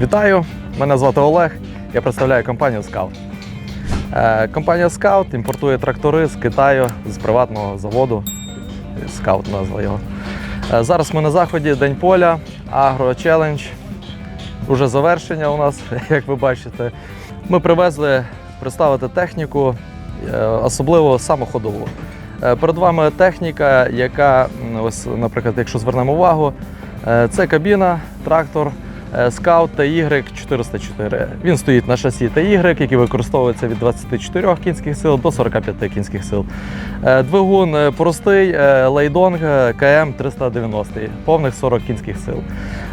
Вітаю! Мене звати Олег. Я представляю компанію Scout. Е, Компанія Scout імпортує трактори з Китаю з приватного заводу. Scout назва його. Е, Зараз ми на заході День поля, Агро Челендж. Уже завершення у нас, як ви бачите. Ми привезли представити техніку, е, особливо самоходову. Перед вами техніка, яка, ось, наприклад, якщо звернемо увагу, це кабіна, трактор Scout TY 404. Він стоїть на шасі TY, який використовується від 24 кінських сил до 45 кінських сил. Е, Двигун е, простий, е, лейдонг е, КМ 390, повних 40 кінських сил.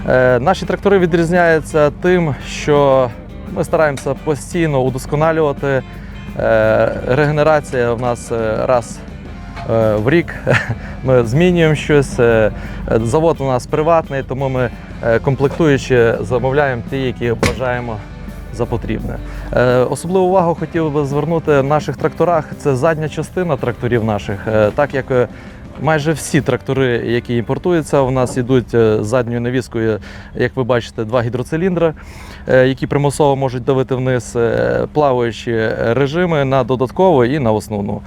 Е, Наші трактори відрізняються тим, що ми стараємося постійно удосконалювати. Е, Регенерація в нас е, раз е, в рік. Ми змінюємо щось. Е, е, Завод у нас приватний, тому ми е, комплектуючи замовляємо ті, які бажаємо за потрібне. Е, Особливу увагу хотів би звернути в наших тракторах. Це задня частина тракторів наших, Е, так як е, майже всі трактори, які імпортуються, у нас йдуть е, задньою навіскою, як ви бачите, два гідроциліндри, е, які примусово можуть давити вниз, е, плаваючі режими на додаткову і на основну.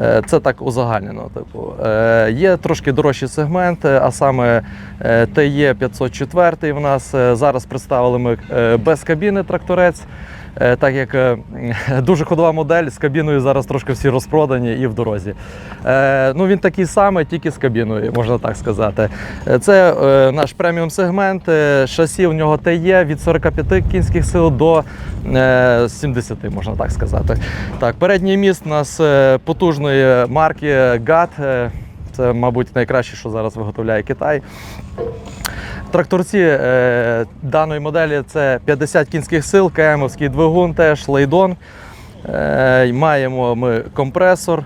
Е, Це так узагальнено. Типу. Е, Є трошки дорожчі сегменти, а саме те 504 в нас е, зараз представили ми е, без кабіни тракторець. Е, Так як е, дуже ходова модель з кабіною зараз трошки всі розпродані і в дорозі. Е, Ну, він такий самий, тільки з кабіною, можна так сказати. Це наш преміум сегмент. Шасі в нього ТЕ є від 45 кінських сил до е, 70, можна так сказати. Так, передній міст у нас потужної марки GAT. Це, мабуть, найкраще, що зараз виготовляє Китай. Тракторці е, даної моделі це 50 кінських сил, КМовський двигун, теж лейдон. Е, маємо ми компресор,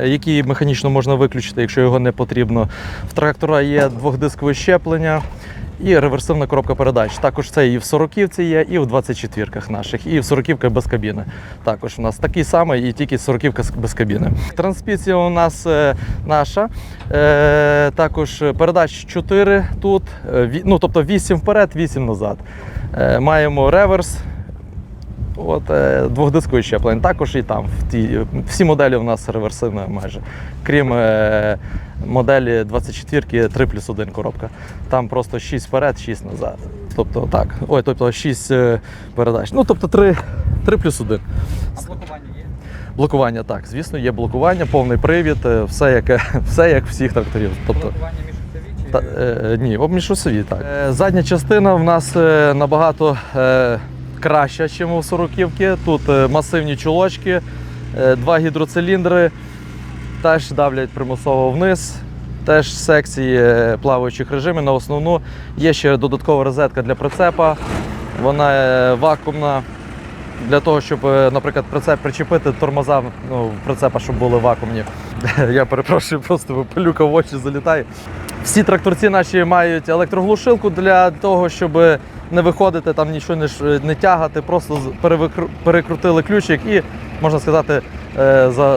е, який механічно можна виключити, якщо його не потрібно. В трактора є двохдискове щеплення і реверсивна коробка передач. Також це і в 40-ці є, і в 24-ках наших, і в 40-ках без кабіни. Також у нас такий самий, і тільки 40-ка без кабіни. Трансмісія у нас е, наша. Е, також передач 4 тут, е, ну, тобто 8 вперед, 8 назад. Маємо реверс. От, двохдисковий щеплень. Також і там. Всі моделі у нас реверсивні майже. Крім моделі 24 3 плюс 1 коробка. Там просто 6 вперед, 6 назад. Тобто так. Ой, тобто 6 е, передач. Ну, тобто 3, 3 плюс 1. А блокування є? Блокування, так, звісно, є блокування, повний привід, е, все як, все як всіх тракторів. Тобто, Блокування міжосові чи та, е, ні, обмішосові, так. Е, задня частина в нас е, набагато е, краща, ніж у сороківки. Тут е, масивні чулочки, е, два гідроциліндри, теж давлять примусово вниз. Теж секції е, плаваючих режимів на основну. Є ще додаткова розетка для прицепа. Вона е, вакуумна. Для того, щоб, е, наприклад, прицеп причепити тормоза ну, прицепа, щоб були вакуумні. Я перепрошую, просто пилюка в очі залітає. Всі тракторці наші мають електроглушилку для того, щоб не виходити, там нічого не, не тягати, просто перекрутили ключик і, можна сказати,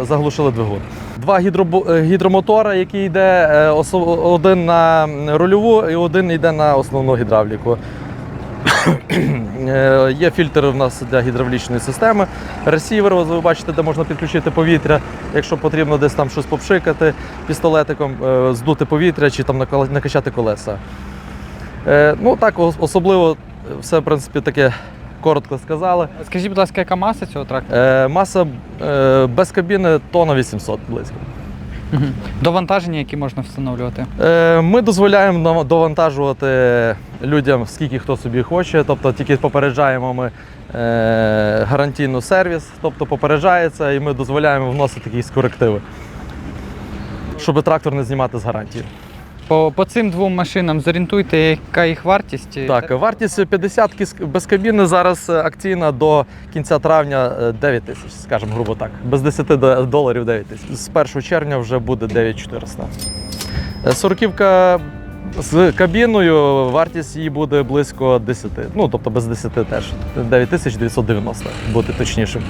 заглушили двигун. Два е, гідромотора, які йде е, один на рульову і один йде на основну гідравліку. Е, Є фільтр у нас для гідравлічної системи, ресівер, ви бачите, де можна підключити повітря, якщо потрібно десь там щось попшикати пістолетиком, здути повітря чи там накачати колеса. Ну так, особливо все, в принципі, таке коротко сказали. Скажіть, будь ласка, яка маса цього трактора? Е, Маса е, без кабіни тонна 800 близько. Довантаження, які можна встановлювати. Е, Ми дозволяємо довантажувати людям скільки хто собі хоче, тобто тільки попереджаємо ми е, гарантійну сервіс, тобто попереджається, і ми дозволяємо вносити якісь корективи, щоб трактор не знімати з гарантії. По, по цим двом машинам зорієнтуйте, яка їх вартість. Так, вартість 50 без кабіни зараз е, акційна до кінця травня е, 9 тисяч, скажімо, грубо так. Без 10 доларів 9 тисяч. З 1 червня вже буде 9400. Е, Сороківка з кабіною, вартість її буде близько 10. Ну, тобто без 10 теж. 9990, бути точнішим.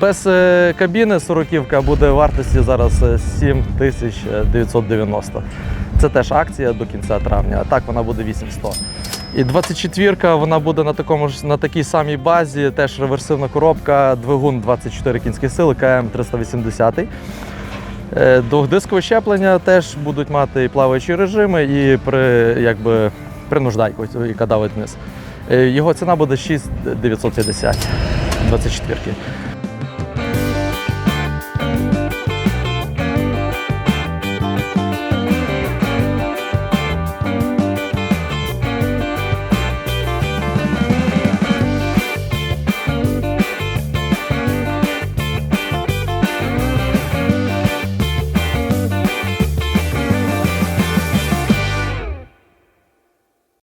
Без е, кабіни сороківка буде вартості зараз е, 7990. Це теж акція до кінця травня, а так вона буде 800. І 24-ка вона буде на, такому ж, на такій самій базі, теж реверсивна коробка, двигун 24 кінські сили, КМ 380. Е, Двохдискове щеплення теж будуть мати і плаваючі режими, і при, якби, принуждайку, яка давить вниз. Е, Його ціна буде 6950 24-ки.